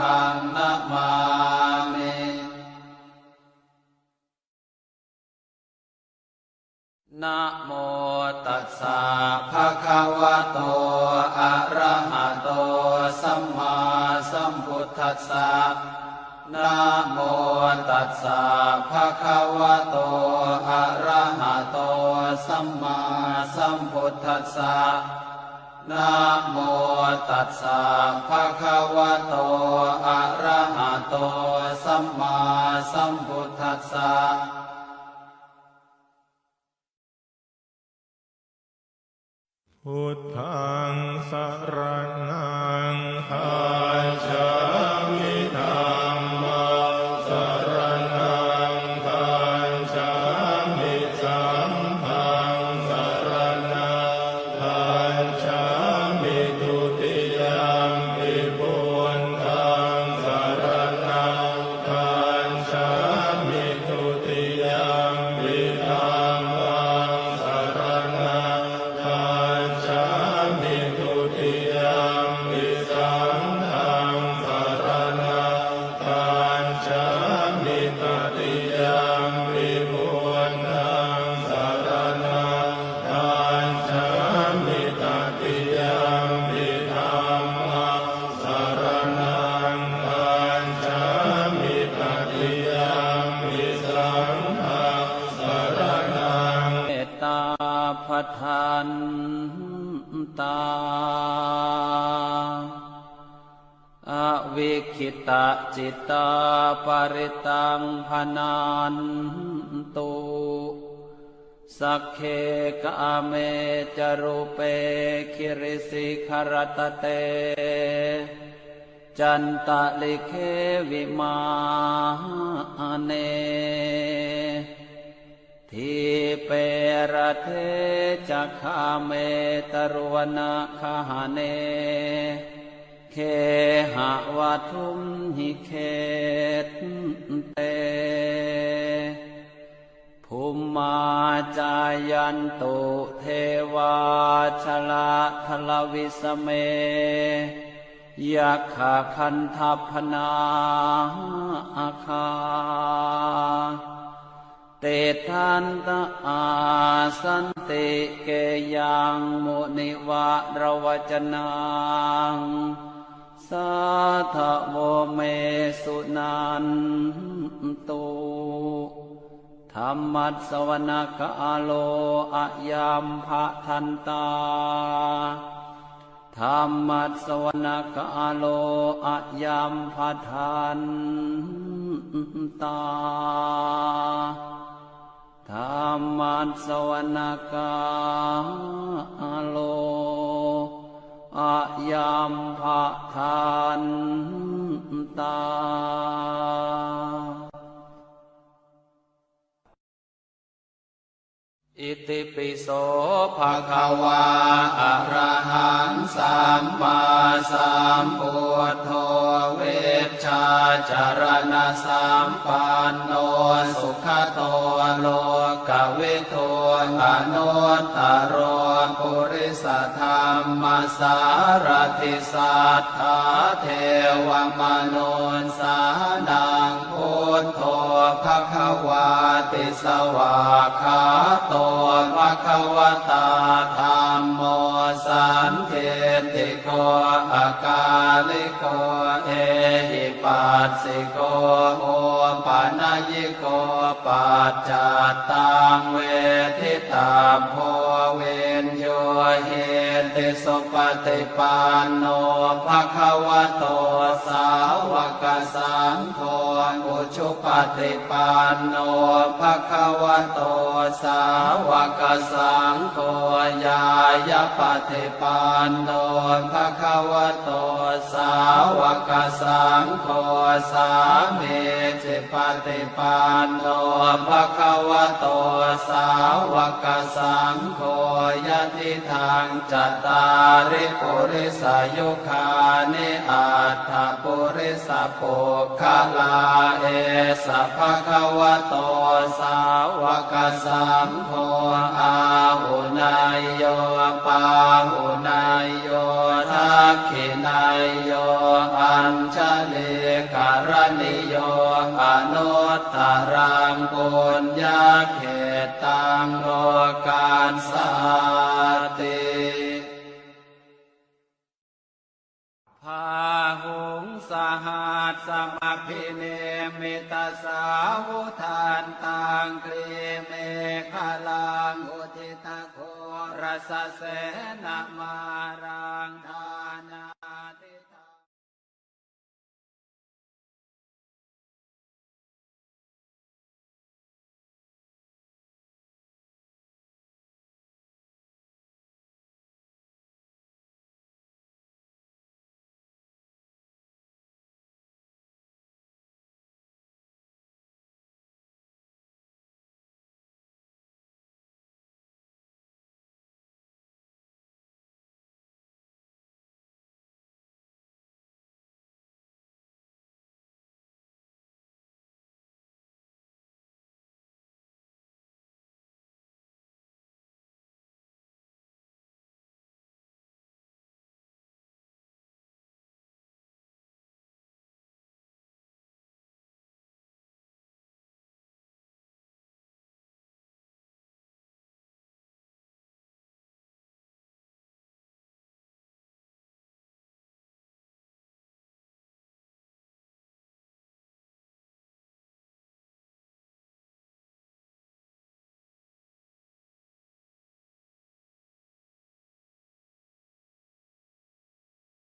คังนามามินะโมตัสสะภะคะวะโต อะระหะโต สัมมาสัมพุทธัสสะนะโมตัสสะภะคะวะโต อะระหะโต สัมมาสัมพุทธัสสะ นะโมตัสสะภะคะวะโต อะระหะโต สัมมาสัมพุทธัสสะพุทธังสรนัง ทานตา อวิคิตะจิตตาปริตังพนันตุสักเคกะเมจารุเปคิริสิขรตเต จันตะลิเควิมาเน ทีเประเทจักขาเมตรวนาคาหเน เคหะวัทุมหิเคตเตภูมิมาจายันตุเทวาชลาทลวิสเมยักขคันทัพนาอาคา เตทันตอาสันติเกยังมุนิวะระวจนังสาธโวเมสุนันตุธรรมัสวนกาโลอะยามภะทันตาธรรมัสวนกาโลอะยามภะทันตา สวนกาโลอะยามภะทันตาอิติปิโสภะคะวาอะระหังสัมมาสัมพุทโธเวชชาจารณะสัมปันโนสุขโตโล วิทูอนุตตรโรปุริสธรรมสารทิสัทธาเทวมนุนสานังพุทโธภะคะวาติสวาคาโตภะคะวตาธรรมโมสันเทติโกอากาลิโกเอหิปัสสิโกโอานายิโกปัจจัตตังเวทิตาโพเวนโยเหติสุปฏิปันโนภะคะวะโตสาวกสังโฆอุชุปฏิปันโนภะคะวะโตสาวกสังโฆยายาปฏิปันโนภะคะวะโตสาวกสังโฆสามีจิปฏิปันโนภะคะวะโตสาวกสังโฆยะติทางจัตตาริปุริสายุคานิอัตถปุริสปุคลาเอสะภะคะวะโตสาวกสังโฆอาหุนายโยปาหุนายโย ทักขินายโยอัญชลิกรณิโยอนุตตรังปุญญาเขตตังโลกาสสาติพาหุงสหัสสมพิเนมิตาสาวุทานตังครีเมฆลังอุทิตโครสเสนมารา